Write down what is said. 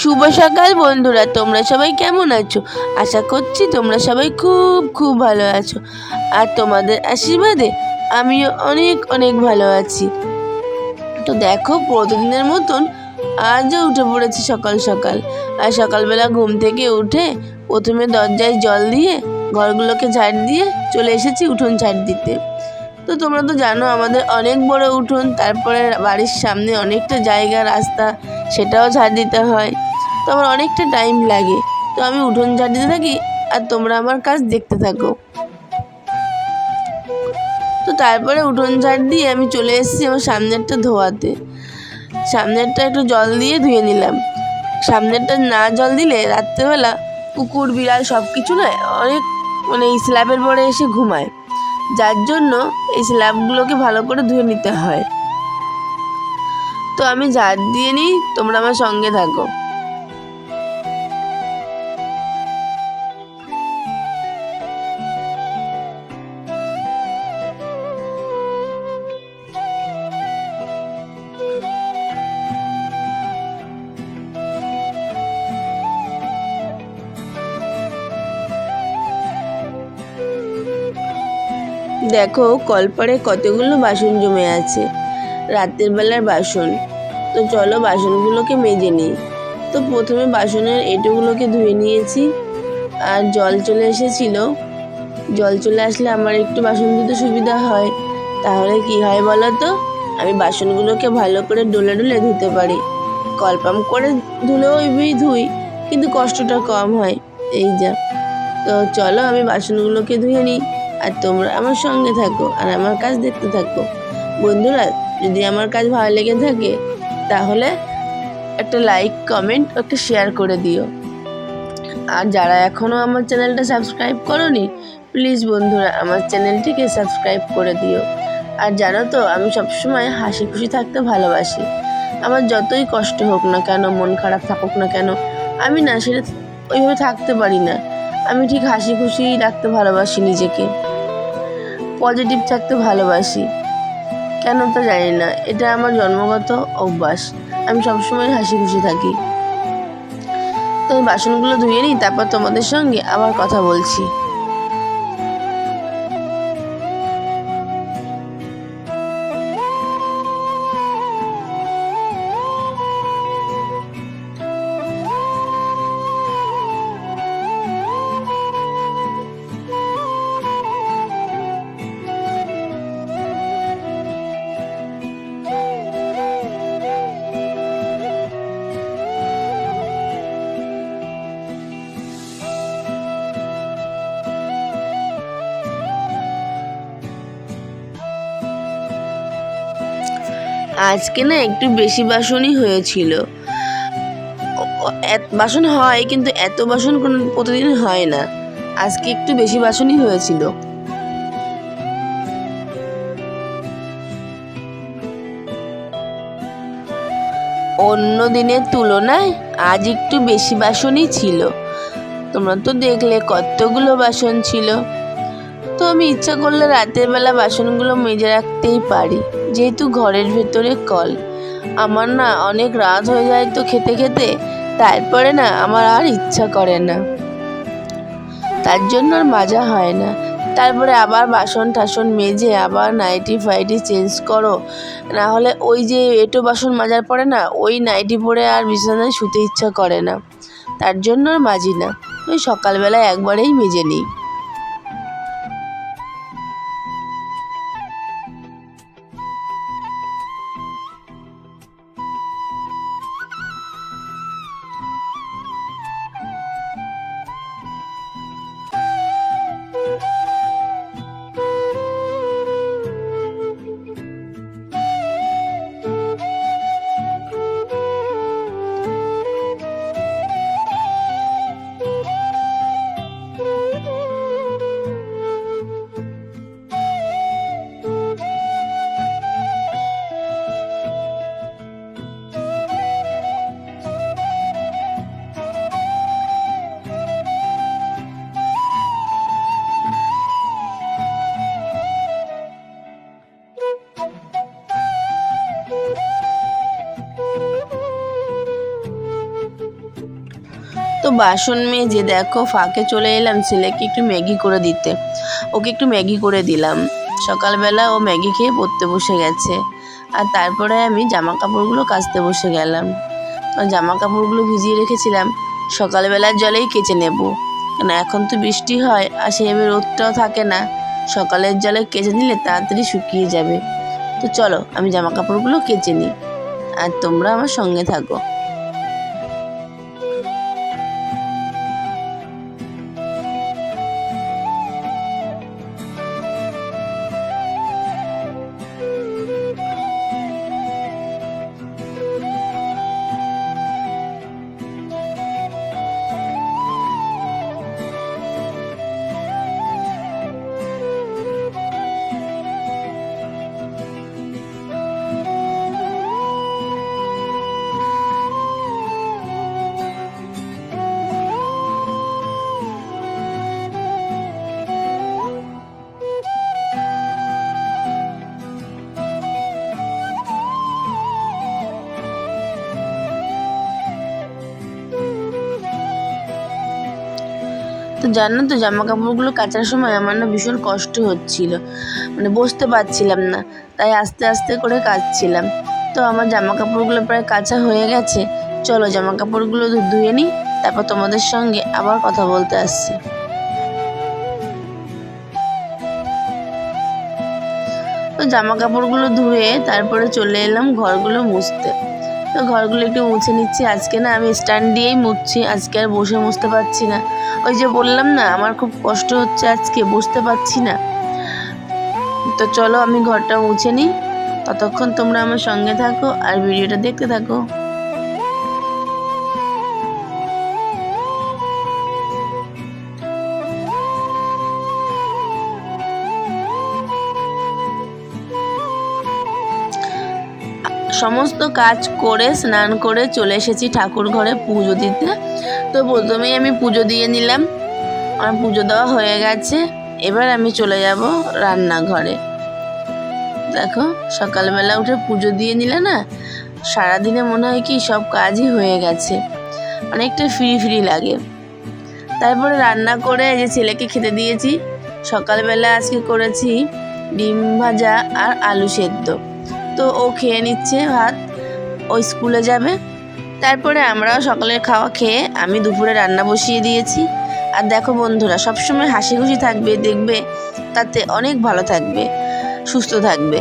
শুভ সকাল বন্ধুরা, তোমরা সবাই কেমন আছো? আশা করছি তোমরা সবাই খুব খুব ভালো আছো। আর তোমাদের আশীর্বাদে আমিও অনেক অনেক ভালো আছি। তো দেখো, প্রতিদিনের মতন আজও উঠে পড়েছি সকাল সকাল। আর সকালবেলা ঘুম থেকে উঠে প্রথমে দরজায় জল দিয়ে, ঘরগুলোকে ঝাড় দিয়ে চলে এসেছি উঠোন ঝাড় দিতে। তো তোমরা তো জানো, আমাদের অনেক বড় উঠোন, তারপরে বাড়ির সামনে অনেকটা জায়গা, রাস্তা সেটাও ঝাড় দিতে হয়। তো আমার অনেকটা টাইম লাগে। তো আমি উঠোন ঝাড় দিতে থাকি আর তোমরা আমার কাজ দেখতে থাকো। তো তারপরে উঠোন ঝাড় দিয়ে আমি চলে এসেছি আমার সামনেরটা ধোয়াতে। সামনেরটা একটু জল দিয়ে ধুয়ে নিলাম। সামনেরটা না জল দিলে রাত্রেবেলা কুকুর বিড়াল সব কিছু না অনেক মানে এই স্ল্যাবের পরে এসে ঘুমায়। যার জন্য এই স্ল্যাবগুলোকে ভালো করে ধুয়ে নিতে হয়। তো আমি ঝাড় দিয়ে নিই, তোমরা আমার সঙ্গে থাকো। দেখো কলপারে কতগুলো বাসন জমে আছে। রাতের বেলার বাসন। তো চলো বাসনগুলোকে মেজে নিই। তো প্রথমে বাসনের এঁটোগুলোকে ধুয়ে নিয়েছি। আর জল চলে এসেছিল। জল চলে আসলে আমার একটু বাসন ধুতে সুবিধা হয়। তাহলে কি হয় বলো তো? আমি বাসনগুলোকে ভালো করে ডলে ডলে ধুতে পারি। কলপাম করে ধুলেও ওইভাবেই ধুই, কিন্তু কষ্টটা কম হয়। এই যা। তো চলো আমি বাসনগুলোকে ধুয়ে নিই। আর তোমরা আমার সঙ্গে থাকো আর আমার কাজ দেখতে থাকো। বন্ধুরা, যদি আমার কাজ ভালো লেগে থাকে তাহলে একটা লাইক কমেন্ট একটা শেয়ার করে দিও। আর যারা এখনও আমার চ্যানেলটা সাবস্ক্রাইব করনি প্লিজ বন্ধুরা আমার চ্যানেলটিকে সাবস্ক্রাইব করে দিও। আর জানো তো, আমি সবসময় হাসি খুশি থাকতে ভালোবাসি। আমার যতই কষ্ট হোক না কেন, মন খারাপ থাকুক না কেন, আমি না সেটা ওইভাবে থাকতে পারি না। আমি ঠিক হাসি খুশি রাখতে ভালোবাসি নিজেকে। পজিটিভ থাকতে ভালোবাসি। কেন তা জানি না। এটা আমার জন্মগত অভ্যাস। আমি সবসময় হাসি খুশি থাকি। তো বাসনগুলো ধুয়ে নিই, তারপর তোমাদের সঙ্গে আবার কথা বলছি। আজকে না একটু বেশি বাসনই হয়েছিল। বাসন হয় কিন্তু এত বাসন কোনো, প্রতিদিন হয় না। আজকে একটু বেশি বাসনই হয়েছিল। অন্য দিনের তুলনায় আজ একটু বেশি বাসনই ছিল। তোমরা তো দেখলে কতগুলো বাসন ছিল। তো আমি ইচ্ছা করলে রাতের বেলা বাসনগুলো মেজে রাখতেই পারি। যেহেতু ঘরের ভেতরে কল। আমার না অনেক রাত হয়ে যায় তো খেতে খেতে। তারপরে না আমার আর ইচ্ছা করে না। তার জন্য আর মাজা হয় না। তারপরে আবার বাসন টাসন মেজে আবার নাইটি ফাইটি চেঞ্জ করো। না হলে ওই যে এটো বাসন মাজার পরে না ওই নাইটি পরে আর বিছানায় শুতে ইচ্ছা করে না। তার জন্য আর মাজি না। ওই সকালবেলা একবারেই মেজে নিই। বাসন মেজে দেখো, ফাঁকে চলে এলাম ছেলেকে একটু ম্যাগি করে দিতে। ওকে একটু ম্যাগি করে দিলাম। সকালবেলা ও ম্যাগি খেয়ে পড়তে বসে গেছে। আর তারপরে আমি জামা কাপড়গুলো কাচতে বসে গেলাম। জামা কাপড়গুলো ভিজিয়ে রেখেছিলাম। সকালবেলার জলেই কেচে নেব। কেন এখন তো বৃষ্টি হয়, আর সেভাবে রোদটাও থাকে না। সকালের জলে কেচে নিলে তাড়াতাড়ি শুকিয়ে যাবে। তো চলো, আমি জামা কাপড়গুলো কেচে নিই। আর তোমরা আমার সঙ্গে থাকো। তো জানো তো জামা কাপড়গুলো কাচার সময় আমার না ভীষণ কষ্ট হচ্ছিল। মানে বসতে পারছিলাম না, তাই আস্তে আস্তে করে কাচছিলাম। তো আমার জামা কাপড়গুলো প্রায় কাচা হয়ে গেছে। চলো জামা কাপড়গুলো ধুয়ে নিই, তারপর তোমাদের সঙ্গে আবার কথা বলতে আসছি। তো জামা কাপড়গুলো ধুয়ে তারপরে চলে এলাম ঘরগুলো মুছতে। তো ঘরগুলো একটু মুছে নিচ্ছি। আজকে না আমি স্ট্যান্ড দিয়েই মুছছি। আজকে আর বসে মুছতে পারছি না। ওই যে বললাম না, আমার খুব কষ্ট হচ্ছে আজকে, বসতে পারছি না। তো চলো আমি ঘরটা মুছে নিই। ততক্ষণ তোমরা আমার সঙ্গে থাকো আর ভিডিওটা দেখতে থাকো। সমস্ত কাজ করে, স্নান করে চলে এসেছি ঠাকুর ঘরে পুজো দিতে। তো প্রথমেই আমি পুজো দিয়ে নিলাম। আমার পুজো দেওয়া হয়ে গেছে। এবার আমি চলে যাব রান্নাঘরে। দেখো, সকালবেলা উঠে পুজো দিয়ে নিলে না, সারাদিনে মনে হয় কি সব কাজই হয়ে গেছে। অনেকটা ফ্রি ফ্রি লাগে। তারপরে রান্না করে যে ছেলেকে খেতে দিয়েছি। সকালবেলা আজকে করেছি ডিম ভাজা আর আলু সেদ্ধ। তো ও খেয়ে নিচ্ছে ভাত। ও স্কুলে যাবে। তারপরে আমরাও সকালের খাওয়া খেয়ে আমি দুপুরে রান্না বসিয়ে দিয়েছি। আর দেখো বন্ধুরা, সবসময় হাসি খুশি থাকবে, দেখবে, তাতে অনেক ভালো থাকবে, সুস্থ থাকবে।